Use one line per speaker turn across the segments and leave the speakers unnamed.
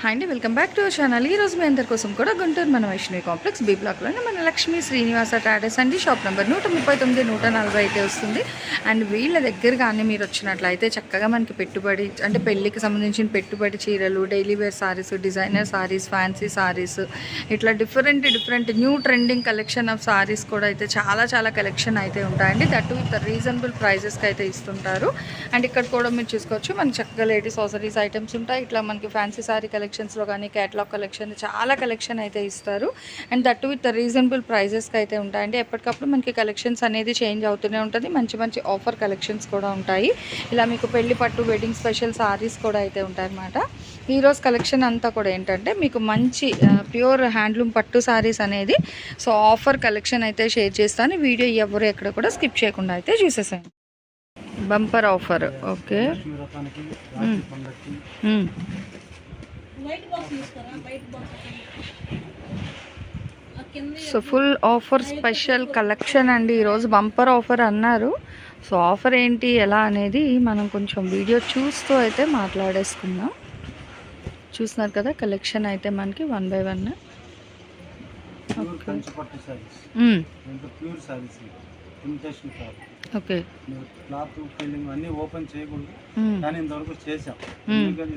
Hi అండి welcome back to our channel ఈ రోజు మీ అందరి కోసం కూడా గుంటూరు మన వైష్ణవి కాంప్లెక్స్ బి బ్లాక్లోనే మన లక్ష్మీ శ్రీనివాస ట్రాడర్స్ అండి. షాప్ నెంబర్ నూట ముప్పై తొమ్మిది నూట నలభై అయితే వస్తుంది. అండ్ వీళ్ళ దగ్గర కానీ మీరు వచ్చినట్లయితే చక్కగా మనకి పెట్టుబడి అంటే పెళ్ళికి సంబంధించిన పెట్టుబడి చీరలు daily wear saris designer saris fancy saris ఇట్లా different different new trending collection of saris కూడా అయితే చాలా చాలా కలెక్షన్ అయితే ఉంటాయండి. దట్ విత్ రీజనబుల్ ప్రైజెస్కి అయితే ఇస్తుంటారు. అండ్ ఇక్కడ కూడా మీరు చూసుకోవచ్చు మనకి చక్కగా లేడీస్ సోసరీస్ ఐటమ్స్ ఉంటాయి. ఇట్లా మనకి ఫ్యాన్సీ సారీ కలెక్షన్స్లో కానీ క్యాటలాగ్ కలెక్షన్ చాలా కలెక్షన్ అయితే ఇస్తారు. అండ్ దట్ విత్ రీజనబుల్ ప్రైజెస్కి అయితే ఉంటాయండి. ఎప్పటికప్పుడు మనకి కలెక్షన్స్ అనేది చేంజ్ అవుతూనే ఉంటుంది. మంచి మంచి ఆఫర్ కలెక్షన్స్ కూడా ఉంటాయి. ఇలా మీకు పెళ్ళి పట్టు వెడ్డింగ్ స్పెషల్ సారీస్ కూడా అయితే ఉంటాయి అన్నమాట ఈరోజు కలెక్షన్ అంతా కూడా ఏంటంటే మీకు మంచి ప్యూర్ హ్యాండ్లూమ్ పట్టు సారీస్ అనేది సో ఆఫర్ కలెక్షన్ అయితే షేర్ చేస్తాను. వీడియో ఎవరు ఎక్కడ కూడా స్కిప్ చేయకుండా అయితే చూసేసాను బంపర్ ఆఫర్. ఓకే
లక్ష్మీ రథానికి రాఖీ పండక్కి
మ్మ్. So full offer special collection అండి. ఈరోజు బంపర్ ఆఫర్ అన్నారు. సో ఆఫర్ ఏంటి ఎలా అనేది మనం కొంచెం వీడియో చూస్తూ అయితే మాట్లాడేసుకుందాం. చూస్తున్నారు కదా కలెక్షన్ అయితే మనకి వన్ బై వన్. ఓకే.
మీరు క్లాత్ ఫీలింగ్ అన్నీ ఓపెన్ చేయకూడదు.
మ్మ్.
కానీ ఇంతవరకు చేసాం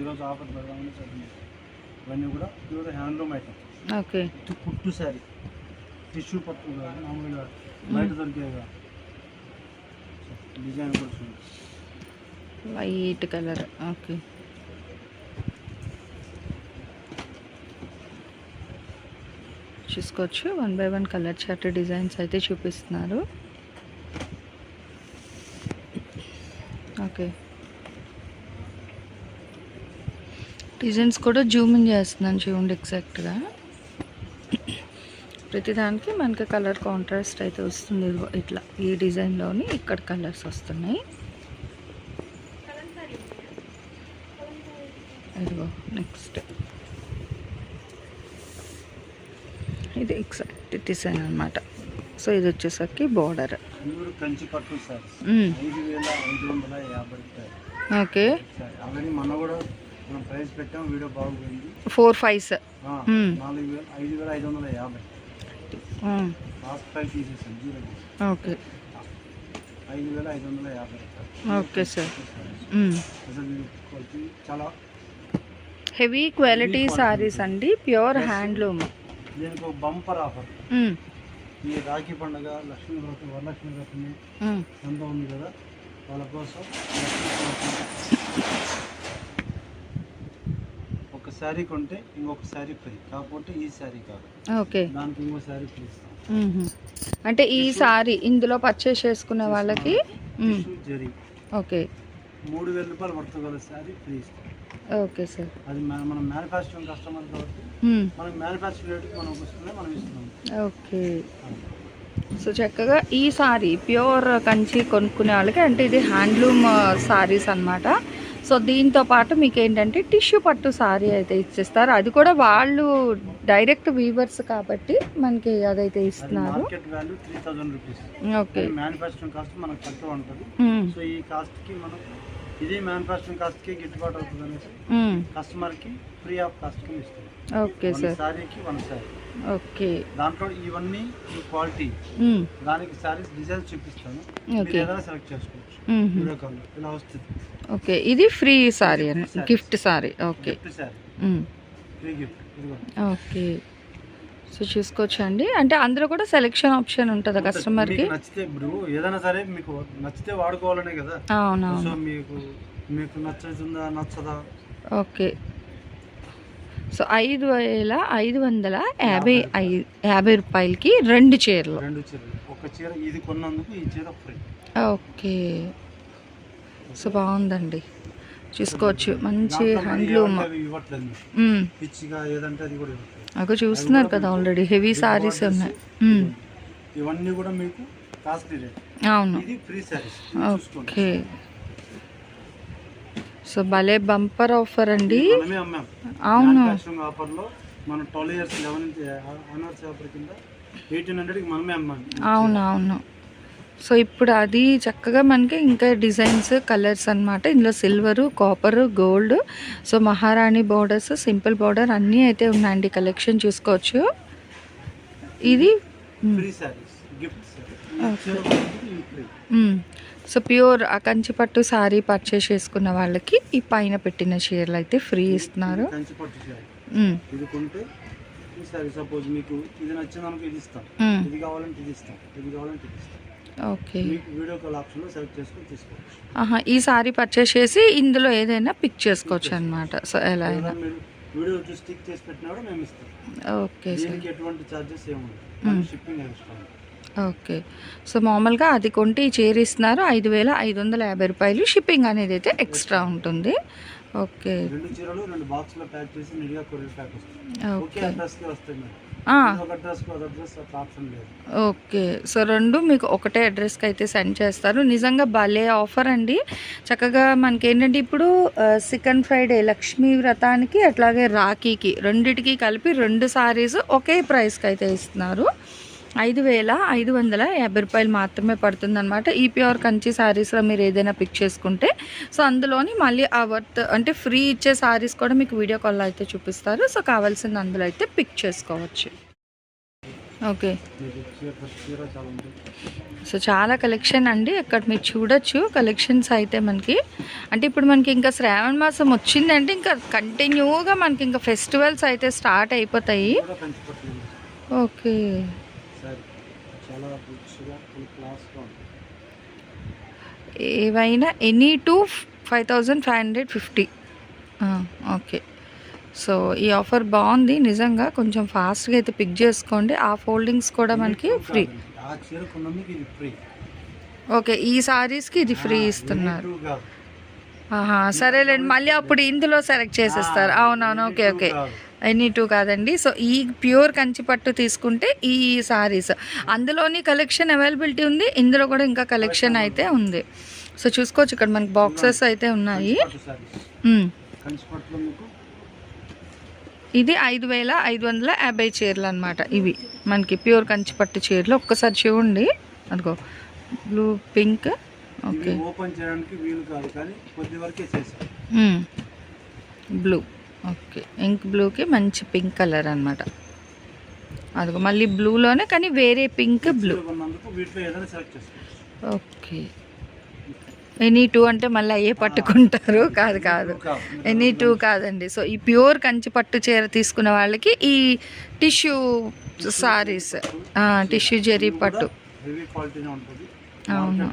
ఈరోజు ఆఫర్ పెడదామని ఇవన్నీ కూడా ప్యూర్ హ్యాండ్లూమ్ ఐటమ్.
ఓకే.
కుట్టు శారీ. టిష్యూ పట్టు మామూలుగా బయట దొరికేగా డిజైన్ కూడా
వైట్ కలర్ ఓకే. చూసుకోవచ్చు. One by one colour chart designs అయితే చూపిస్తున్నారు. ఓకే. డిజైన్స్ కూడా జూమింగ్ చేస్తున్నాను చూడండి ఎగ్జాక్ట్గా. ప్రతిదానికి మనకి కలర్ కాంట్రాస్ట్ అయితే వస్తుంది ఇట్లా ఈ డిజైన్లోని ఇక్కడ కలర్స్ వస్తున్నాయి. ఇదిగో నెక్స్ట్. ఇది ఎగ్జాక్ట్ డిజైన్ అనమాట సో ఇది వచ్చేసరికి బార్డర్. ఓకే.
మనం ప్రైస్ పెట్టాం వీడియో బాగుంది.
Four fives.
నాలుగు వేల ఐదు వేల ఐదు వందల యాభై. లాస్ట్ ప్రైస్ తీసేసాం జీరో
ఓకే.
ఐదు వేల ఐదు వందల యాభై
ఓకే సార్.
చాలా
హెవీ క్వాలిటీ సారీస్ అండి ప్యూర్ హ్యాండ్లూమ్.
దీనికి ఒక బంపర్ ఆఫర్. ఈ రాఖీ పండుగ లక్ష్మీ వ్రతం వరలక్ష్మి వ్రతం ఎంత ఉంది కదా. వాళ్ళ కోసం శారీ కొంటే ఇంకొక శారీ ఫ్రీ. కాకపోతే ఈ శారీ కాదు.
ఓకే.
దానికి ఇంకో శారీ ఫ్రీ
అంటే ఈ సారీ ఇందులో పర్చేస్ చేసుకునే వాళ్ళకి? ఓకే.
మూడు వేల రూపాయలు పడుతుంది గల శారీ ఫ్రీ
ఓకే సార్.
అది మన- మనం మ్యానుఫ్యాక్చరింగ్ కస్టమర్ కాబట్టి. మనకి మ్యానుఫ్యాక్చరింగ్ రేటుకి మనం వస్తుంది మనం ఇస్తున్నాం.
ఓకే. సో చక్కగా ఈ సారీ ప్యూర్ కంచి కొనుక్కునే వాళ్ళకి అంటే ఇది హ్యాండ్లూమ్ సారీస్ అన్నమాట. సో దీంతో పాటు మీకు ఏంటంటే టిష్యూ పట్టు సారీ అయితే ఇచ్చేస్తారు. అది కూడా వాళ్ళు డైరెక్ట్ వీవర్స్ కాబట్టి మనకి అదైతే
అది
ఇస్తున్నారు.
మార్కెట్
ఓకే
మ్యానుఫ్యాక్చరింగ్ కాస్ట్ ఇది కాస్ట్కి గిట్టుబాటు అవుతుంది అనేసి
మ్మ్.
కస్టమర్కి ఫ్రీ ఆఫ్ కాస్ట్కి ఇస్తాం
ఓకే సార్.
శారీకి వన్ శారీ.
ఓకే.
దాంట్లో ఇవన్నీ ఈ క్వాలిటీ. దానికి శారీస్ డిజైన్స్ చూపిస్తాను. మీరు
ఓకే.
ఏదైనా సెలెక్ట్ చేసుకోవచ్చు. వీడియో కాల్ ఇలా వస్తుంది.
ఓకే. ఇది free sari. Gift sari okay.
Gift
hmm.
Free gift
okay. So చూసుకోవచ్చు అండి. అంటే అందులో కూడా సెలెక్షన్ ఆప్షన్ ఉంటుందా కస్టమర్కి
మీకు నచ్చితే ఇప్పుడు ఏదైనా సరే మీకు నచ్చితే వాడుకోవాలనే కదా. సో
అవునవును
మీకు మీకు నచ్చుతుందా నచ్చదా?
ఓకే. సో ఐదు వేల ఐదు వందల యాభై ఐ- యాభై రూపాయలకి రెండు చీరలు.
రెండు చీరలు. ఒక చీర ఇది కొన్నందుకు ఈ చీర ఫ్రీ.
ఓకే. సో బాగుందండి. చూసుకోవచ్చు. మంచి హ్యాండ్లూమ్.
పిచ్చిగా ఏదంటే అది కూడా
అగో చూస్తున్నారు కదా ఆల్రెడీ హెవీ సారీస్ ఉన్నాయి. మ్మ్.
ఇవన్నీ కూడా మీకు కాస్ట్లీ రేట్
అవును.
ఇది ఫ్రీ సారీస్ చూసుకోండి.
ఓకే సో భలే బంపర్ ఆఫర్ అండి. అవును.
మ్యానుఫ్యాక్చరింగ్ ఆఫర్లో మనం twelve years eleven honours offer కింద ఎయిటీన్ మనమే అమ్మాం.
అవును అవును. సో ఇప్పుడు అది చక్కగా మనకి ఇంకా డిజైన్స్ కలర్స్ అన్నమాట. ఇందులో సిల్వరు కాపర్ గోల్డ్. సో మహారాణి బోర్డర్స్ సింపుల్ బోర్డర్ అన్నీ అయితే ఉన్నాయండి. కలెక్షన్ చూసుకోవచ్చు. ఇది. సో ప్యూర్ ఆ కంచిపట్టు శారీ పర్చేస్ చేసుకున్న వాళ్ళకి ఈ పైన పెట్టిన చీరలు అయితే ఫ్రీ ఇస్తున్నారు.
సపోజ్ మీకు ఇది నచ్చింది అనుకో ఇది ఇస్తాం. ఇది కావాలంటే ఇది ఇస్తాం. ఇది కావాలంటే ఇది ఇస్తాం.
ఓకే.
వీడియో కాల్ ఆప్షన్లో సెలెక్ట్ చేసుకొని తీసుకోవచ్చు.
ఆహా ఈ సారీ పర్చేస్ చేసి ఇందులో ఏదైనా పిక్ చేసుకోవచ్చు అనమాట సో ఎలా అయినా.
వీడియో చూసి స్టిక్ చేసి పెట్టినా కూడా మేము ఇస్తాం.
Okay sir.
దీనికి ఎటువంటి charges shipping extra
okay. So మామూలుగా అది కొంటే ఈ చీర ఇస్తున్నారు ఐదు వేల ఐదు వందల యాభై రూపాయలు. షిప్పింగ్ అనేది అయితే ఎక్స్ట్రా ఉంటుంది. ఓకే.
రెండు చీరలు రెండు ప్యాక్ చేసి నీట్గా కొరియర్ ప్యాక్ వస్తుంది
ఓకే.
అడ్రస్ ఆప్షన్ లేదు.
ఓకే. సో రెండు మీకు ఒకటే అడ్రస్కి అయితే సెండ్ చేస్తారు. నిజంగా భలే ఆఫర్ అండి. చక్కగా మనకి ఏంటంటే ఇప్పుడు సెకండ్ ఫ్రైడే లక్ష్మీ వ్రతానికి అట్లాగే రాఖీకి రెండిటికి కలిపి రెండు సారీస్ ఒకే ప్రైస్కి అయితే ఇస్తున్నారు. ఐదు వేల ఐదు వందల యాభై రూపాయలు మాత్రమే పడుతుందన్నమాట. ఈ ప్యూర్ కంచి శారీస్లో మీరు ఏదైనా పిక్ చేసుకుంటే సో అందులోని మళ్ళీ ఆ వర్త్ అంటే ఫ్రీ ఇచ్చే సారీస్ కూడా మీకు వీడియో కాల్లో అయితే చూపిస్తారు. సో కావాల్సింది అందులో అయితే పిక్ చేసుకోవచ్చు. ఓకే సో చాలా కలెక్షన్ అండి. అక్కడ మీరు చూడొచ్చు. కలెక్షన్స్ అయితే మనకి అంటే ఇప్పుడు మనకి ఇంకా శ్రావణ మాసం వచ్చిందంటే ఇంకా కంటిన్యూగా మనకి ఇంకా ఫెస్టివల్స్ అయితే స్టార్ట్ అయిపోతాయి. ఓకే
చాలా రిచ్గా ఫుల్ క్లాస్గా ఉంటుంది
ఏవైనా any two five thousand five hundred fifty. Okay. So ఈ ఆఫర్ బాగుంది. నిజంగా కొంచెం ఫాస్ట్గా అయితే పిక్ చేసుకోండి. ఆ ఫోల్డింగ్స్ కూడా మనకి ఫ్రీ. ఓకే ఈ సారీస్కి ఇది ఫ్రీ ఇస్తున్నారు. సరేలేండి. మళ్ళీ అప్పుడు ఇందులో సెలెక్ట్ చేసేస్తారు. అవునవును. Okay okay. ఎనీ టూ కాదండి. సో ఈ ప్యూర్ కంచి పట్టు తీసుకుంటే ఈ సారీస్. అందులోని కలెక్షన్ అవైలబిలిటీ ఉంది. ఇందులో కూడా ఇంకా కలెక్షన్ అయితే ఉంది. సో చూసుకోవచ్చు ఇక్కడ మనకి బాక్సెస్ అయితే ఉన్నాయి. ఇది ఐదు వేల ఐదు వందల యాభై చీరలు అనమాట ఇవి. మనకి ప్యూర్ కంచి పట్టు చీరలు. ఒక్కసారి చూడండి. అదిగో. Blue pink. ఓకే.
ఓపెన్ చేయడానికి వీలు కాదు కానీ కొద్ది వరకే
బ్లూ. ఓకే. ఇంక్ బ్లూకి మంచి పింక్ కలర్ అనమాట అదిగో మళ్ళీ బ్లూలోనే కానీ వేరే pink blue okay. Any two అంటే మళ్ళీ అయ్యే పట్టుకుంటారు. కాదు కాదు. ఎనీ టూ కాదండి. సో ఈ ప్యూర్ కంచి పట్టు చీర తీసుకున్న వాళ్ళకి ఈ టిష్యూ సారీస్ టిష్యూ జెరీ పట్టు. అవును.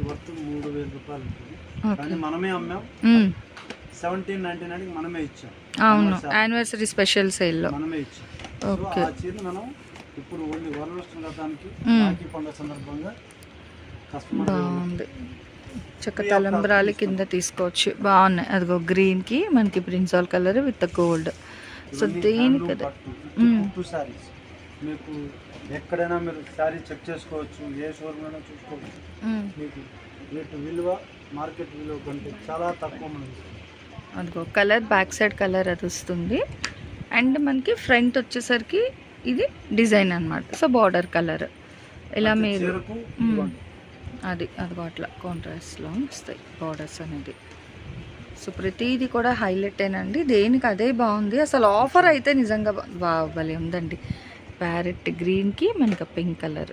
ఓకే.
మనమే అమ్మాం.
మ్మ్.
సెవెంటీన్ నైన్టీ నైన్ మనమే ఇచ్చాం.
అవును యానివర్సరీ స్పెషల్ సేల్లో
మనమే ఇచ్చాం.
ఓకే
ఆ చీర మనం ఇప్పుడు ఓన్లీ వరలక్ష్మి వ్రతానికి
మ్మ్.
రాఖీ పండుగ సందర్భంగా కస్టమర్
బాగుంది. చక్క తలంబ్రాలు కింద తీసుకోవచ్చు. బాగున్నాయి. అదిగో గ్రీన్కి మనకి ప్రిన్సాల్ కలర్ విత్ గోల్డ్ సో దేనికి
సారీస్ మీకు ఎక్కడైనా మీరు శారీ చెక్ చేసుకోవచ్చు ఏ షోరూమ్ అయినా చూసుకోవచ్చు.
మ్మ్.
మీకు రేటు విలువ మార్కెట్ విలువ కంటే చాలా తక్కువ మనం ఇస్తాం.
అదిగో కలర్ బ్యాక్ సైడ్ కలర్ అది వస్తుంది. అండ్ మనకి ఫ్రంట్ వచ్చేసరికి ఇది డిజైన్ అన్నమాట. So border colour. ఇలా మీరు. అది అదిగో అట్లా కాంట్రాస్ట్లో వస్తాయి బార్డర్స్ అనేది. సో ప్రతిదీ కూడా హైలైటేనండి దేనికి అదే బాగుంది. అసలు ఆఫర్ అయితే నిజంగా బా- బా- భలే ఉందండి. ప్యారెట్ గ్రీన్కి మనకి పింక్ కలర్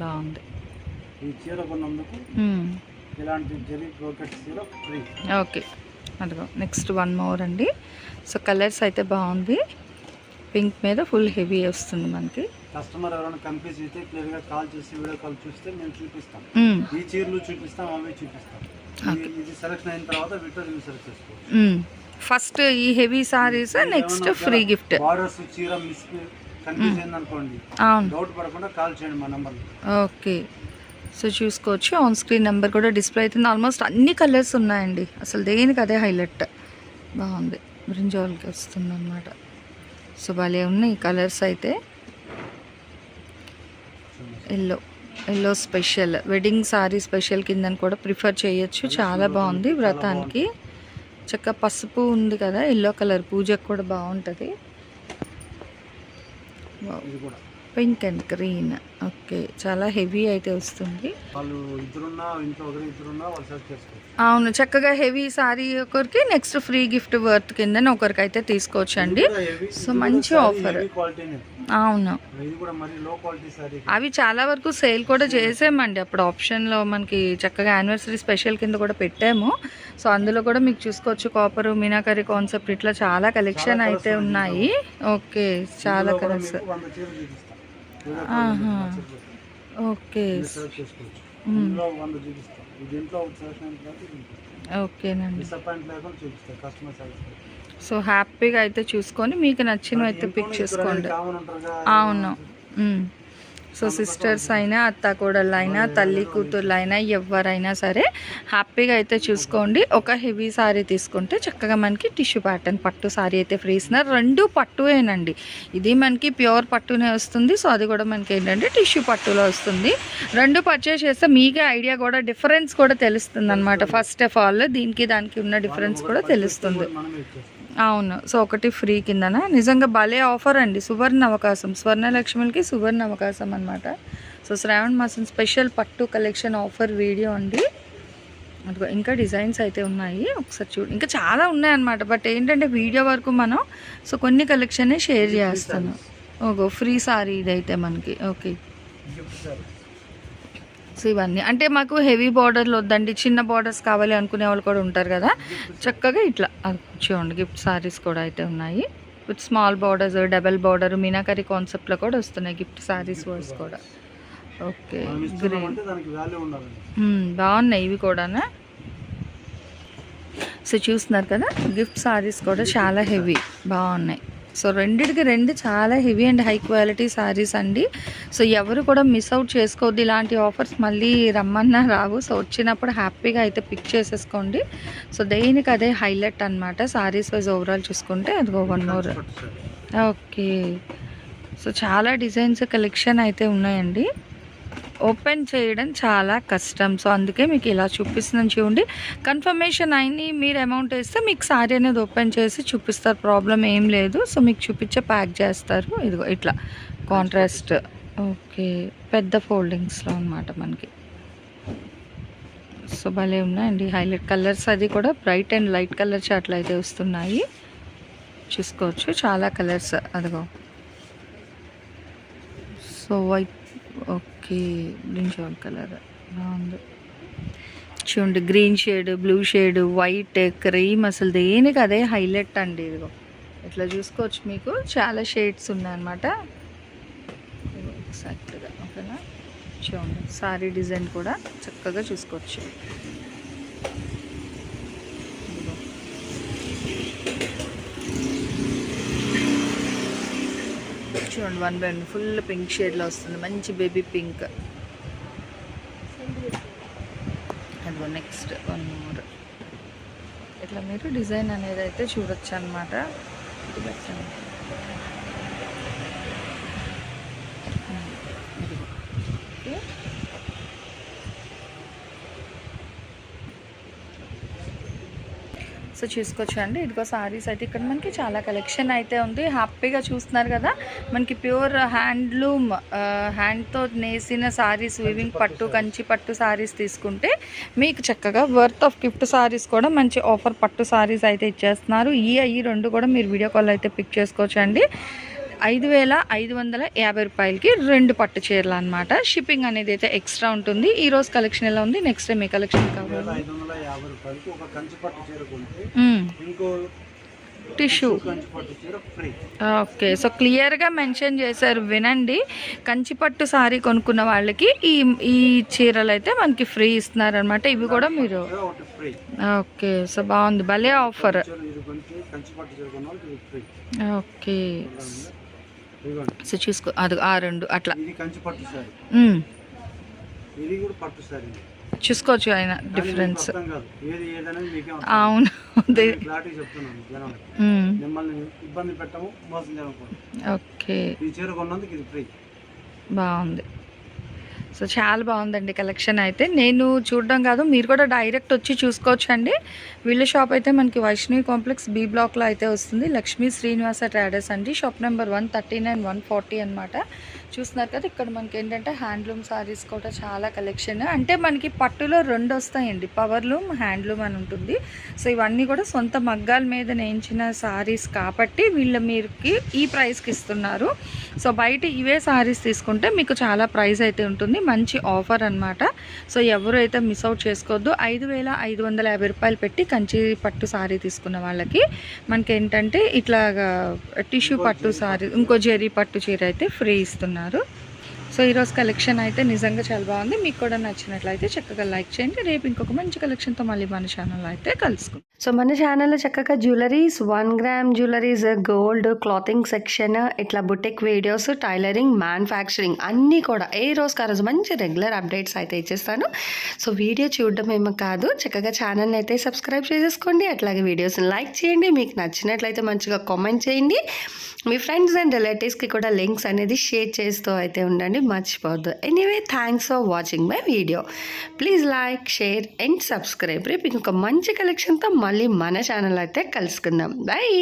బాగుంది. ఓకే. అదిగో నెక్స్ట్ వన్ మోర్ అండి. సో కలర్స్ అయితే బాగుంది. పింక్ మీద ఫుల్ హెవీ వస్తుంది మనకి.
కస్టమర్ ఎవరైనా కన్ఫ్యూజ్ అయితే క్లియర్గా కాల్ చేసి వీడియో కాల్ చూస్తే మేము చూపిస్తాం.
మ్మ్.
ఈ చీరలు చూపిస్తాం అవి చూపిస్తాం. ఇది- సెలెక్షన్ అయిన తర్వాత వీటిలో రివ్యూ సెలెక్ట్ చేసుకోవచ్చు.
ఫస్ట్ ఈ heavy saris next free gift
borders చీర మిస్ కన్ఫ్యూజ్ అయింది అనుకోండి
అవును.
డౌట్ పడకుండా కాల్ చేయండి మా నెంబర్
ఓకే సో చూసుకోవచ్చు. ఆన్ స్క్రీన్ నెంబర్ కూడా డిస్ప్లే అవుతుంది. ఆల్మోస్ట్ అన్ని కలర్స్ ఉన్నాయండి. అసలు దేనికి అదే హైలైట్ బాగుంది. బ్రింజాల్కి వస్తుంది అనమాట సో భలే ఉన్నాయి కలర్స్ అయితే. Yellow yellow special wedding sari special కిందని కూడా ప్రిఫర్ చేయొచ్చు. చాలా బాగుంది వ్రతానికి. చక్క పసుపు ఉంది కదా ఎల్లో కలర్ పూజకు కూడా బాగుంటుంది.
కూడా.
Pink and green. ఓకే చాలా హెవీ అయితే వస్తుంది. అవును చక్కగా హెవీ సారీ ఒకరికి నెక్స్ట్ ఫ్రీ గిఫ్ట్ వర్త్ కింద ఒకరికి అయితే తీసుకోవచ్చు అండి సో మంచి ఆఫర్ అవును. అవి చాలా వరకు సేల్ కూడా చేసామండి. అప్పుడు ఆప్షన్లో మనకి చక్కగా యానివర్సరీ స్పెషల్ కింద కూడా పెట్టాము. సో అందులో కూడా మీకు చూసుకోవచ్చు కాపర్ మీనాకరీ కాన్సెప్ట్ ఇట్లా చాలా కలెక్షన్ అయితే ఉన్నాయి. ఓకే చాలా
ఇందులో
ఓకే. ఓకేనండి. సో హ్యాపీగా అయితే చూసుకొని మీకు నచ్చినవి అయితే పిక్ చేసుకోండి. అవును. సో సిస్టర్స్ అయినా అత్త కోడళ్ళు అయినా తల్లి కూతుర్లైనా అయినా ఎవరైనా సరే హ్యాపీగా అయితే చూసుకోండి. ఒక హెవీ సారీ తీసుకుంటే చక్కగా మనకి టిష్యూ ప్యాటర్న్ పట్టు సారీ అయితే ఫ్రీ ఇస్తున్నారు. రెండు పట్టువేనండి ఇది మనకి ప్యూర్ పట్టునే వస్తుంది. సో అది కూడా మనకి ఏంటంటే టిష్యూ పట్టులో వస్తుంది. రెండు పర్చేస్ చేస్తే మీకే ఐడియా కూడా డిఫరెన్స్ కూడా తెలుస్తుంది అనమాట ఫస్ట్ ఆఫ్ ఆల్ దీనికి దానికి ఉన్న డిఫరెన్స్ కూడా తెలుస్తుంది. అవును. సో ఒకటి ఫ్రీ కిందన? నిజంగా భలే ఆఫర్ అండి. సువర్ణ అవకాశం స్వర్ణలక్ష్మికి సువర్ణ అవకాశం అనమాట సో శ్రావణ మాసం స్పెషల్ పట్టు కలెక్షన్ ఆఫర్ వీడియో అండి. అదిగో ఇంకా డిజైన్స్ అయితే ఉన్నాయి. ఒకసారి చూడు. ఇంకా చాలా ఉన్నాయి అన్నమాట బట్ ఏంటంటే వీడియో వరకు మనం సో కొన్ని కలెక్షనే షేర్ చేస్తాను. ఓగో ఫ్రీ సారీ ఇదైతే మనకి. ఓకే. ఇవన్నీ. అంటే మాకు హెవీ బార్డర్లు వద్దండి. చిన్న బార్డర్స్ కావాలి అనుకునే వాళ్ళు కూడా ఉంటారు కదా. చక్కగా ఇట్లా చూడండి గిఫ్ట్ సారీస్ కూడా అయితే ఉన్నాయి. With small borders double border meenakari కాన్సెప్ట్లో కూడా వస్తున్నాయి గిఫ్ట్ సారీస్ వర్స్ కూడా. ఓకే
ఉండాలండి
బాగున్నాయి ఇవి కూడానా? సో చూస్తున్నారు కదా గిఫ్ట్ సారీస్ కూడా చాలా హెవీ బాగున్నాయి. సో రెండిటికి రెండు చాలా heavy and high quality saris అండి. సో ఎవరు కూడా మిస్ అవుట్ చేసుకోవద్దు. ఇలాంటి ఆఫర్స్ మళ్ళీ రమ్మన్నా రావు. సో వచ్చినప్పుడు హ్యాపీగా అయితే పిక్ చేసేసుకోండి. సో దేనికి అదే హైలైట్ అనమాట సారీస్ వైజ్ ఓవరాల్ చూసుకుంటే. అదిగో వన్ మోర్ ఓకే. సో చాలా డిజైన్స్ కలెక్షన్ అయితే ఉన్నాయండి. ఓపెన్ చేయడం చాలా కష్టం. సో అందుకే మీకు ఇలా చూపిస్తున్నాను చూడండి. కన్ఫర్మేషన్ అయిన మీరు అమౌంట్ వేస్తే మీకు సారీ అనేది ఓపెన్ చేసి చూపిస్తారు. ప్రాబ్లం ఏం లేదు. సో మీకు చూపించే ప్యాక్ చేస్తారు. ఇదిగో ఇట్లా. కాంట్రాస్ట్. ఓకే. పెద్ద ఫోల్డింగ్స్లో అనమాట మనకి. సో భలే ఉన్నాయండి. హైలైట్ కలర్స్ అది కూడా బ్రైట్ అండ్ లైట్ కలర్స్ అట్లా అయితే వస్తున్నాయి. చూసుకోవచ్చు. చాలా కలర్స్. అదిగో. So white. Okay. Brinjal colour బాగుంది. చూడండి green shade blue shade white cream అసలు దేనికి అదే హైలైట్ అండి ఇదిగో. ఇట్లా చూసుకోవచ్చు మీకు? చాలా షేడ్స్ ఉన్నాయన్నమాట. ఎగ్జాక్ట్గా ఓకేనా? చూడండి సారీ డిజైన్ కూడా చక్కగా చూసుకోవచ్చు. చూడండి one by one full pink షేడ్లో వస్తుంది. మంచి బేబీ పింక్. అదిగో నెక్స్ట్ వన్ మోర్. ఇట్లా మీరు డిజైన్ అనేది అయితే చూడొచ్చు అనమాట సో చూసుకోవచ్చు అండి ఇదిగో సారీస్ అయితే ఇక్కడ మనకి చాలా కలెక్షన్ అయితే ఉంది. హ్యాపీగా చూస్తున్నారు కదా. మనకి ప్యూర్ హ్యాండ్లూమ్ హ్యాండ్తో నేసిన సారీస్ వివింగ్ పట్టు కంచి పట్టు సారీస్ తీసుకుంటే మీకు చక్కగా వర్త్ ఆఫ్ గిఫ్ట్ సారీస్ కూడా మంచి ఆఫర్ పట్టు సారీస్ అయితే ఇచ్చేస్తున్నారు. ఈ ఈ రెండు కూడా మీరు వీడియో కాల్ అయితే పిక్ చేసుకోవచ్చు అండి ఐదు వేల ఐదు వందల యాభై రూపాయలకి రెండు పట్టు చీరలు అనమాట షిప్పింగ్ అనేది అయితే ఎక్స్ట్రా ఉంటుంది. ఈ రోజు కలెక్షన్ ఎలా ఉంది? నెక్స్ట్ టైం ఏ కలెక్షన్ కావాలి టిష్యూ ఓకే సో క్లియర్గా మెన్షన్ చేశారు. వినండి. కంచిపట్టు సారీ కొనుక్కున్న వాళ్ళకి ఈ ఈ చీరలు అయితే మనకి ఫ్రీ ఇస్తున్నారు అనమాట ఇవి కూడా మీరు ఓకే సో బాగుంది. భలే ఆఫర్ ఓకే సో చూసుకో అది ఆ రెండు అట్లా. చూసుకోవచ్చు ఆయన డిఫరెన్స్. అవును. ఓకే. బాగుంది. సో చాలా బాగుందండి కలెక్షన్ అయితే. నేను చూడడం కాదు మీరు కూడా డైరెక్ట్ వచ్చి చూసుకోవచ్చు అండి వీళ్ళ షాప్ అయితే మనకి వైష్ణవి కాంప్లెక్స్ బి బ్లాక్లో అయితే వస్తుంది. లక్ష్మీ శ్రీనివాస ట్రేడర్స్ అండి. Shop number one thirty nine one forty అనమాట చూస్తున్నారు కదా ఇక్కడ మనకి ఏంటంటే హ్యాండ్లూమ్ సారీస్ కూడా చాలా కలెక్షన్. అంటే మనకి పట్టులో రెండు వస్తాయండి పవర్లూమ్ హ్యాండ్లూమ్ అని ఉంటుంది. సో ఇవన్నీ కూడా సొంత మగ్గాల మీద నేయించిన సారీస్ కాబట్టి వీళ్ళ మీరుకి ఈ ప్రైస్కి ఇస్తున్నారు. సో బయట ఇవే సారీస్ తీసుకుంటే మీకు చాలా ప్రైస్ అయితే ఉంటుంది మంచి ఆఫర్ అనమాట సో ఎవరు అయితే మిస్ అవుట్ చేసుకోవద్దు ఐదు వేల ఐదు వందల యాభై రూపాయలు పెట్టి కంచి పట్టు సారీ తీసుకున్న వాళ్ళకి మనకి ఏంటంటే ఇట్లాగా టిష్యూ పట్టు సారీ ఇంకో జెరీ పట్టు చీర అయితే ఫ్రీ ఇస్తున్నారు. ఉన్నారు సో ఈరోజు కలెక్షన్ అయితే నిజంగా చాలా బాగుంది. మీకు కూడా నచ్చినట్లయితే చక్కగా లైక్ చేయండి. రేపు ఇంకొక మంచి కలెక్షన్తో మళ్ళీ మన ఛానల్ అయితే కలుసుకుందాం.
సో మన ఛానల్లో చక్కగా jewelleries one gram jewelleries gold clothing section ఇట్లా బుటెక్ వీడియోస్ టైలరింగ్ మ్యానుఫ్యాక్చరింగ్ అన్నీ కూడా ఏ రోజుకి ఆ రోజు మంచి రెగ్యులర్ అప్డేట్స్ అయితే ఇచ్చేస్తాను. సో వీడియో చూడడం ఏమో కాదు. చక్కగా ఛానల్ని అయితే సబ్స్క్రైబ్ చేసేసుకోండి. అట్లాగే వీడియోస్ని లైక్ చేయండి. మీకు నచ్చినట్లయితే మంచిగా కామెంట్ చేయండి. మీ ఫ్రెండ్స్ అండ్ రిలేటివ్స్కి కూడా లింక్స్ అనేది షేర్ చేస్తూ అయితే ఉండండి. మర్చిపోవద్దు anyway thanks for watching my video please like share and subscribe రేపు ఇంకొక మంచి కలెక్షన్తో మళ్ళీ మన ఛానల్ అయితే కలుసుకుందాం. బాయ్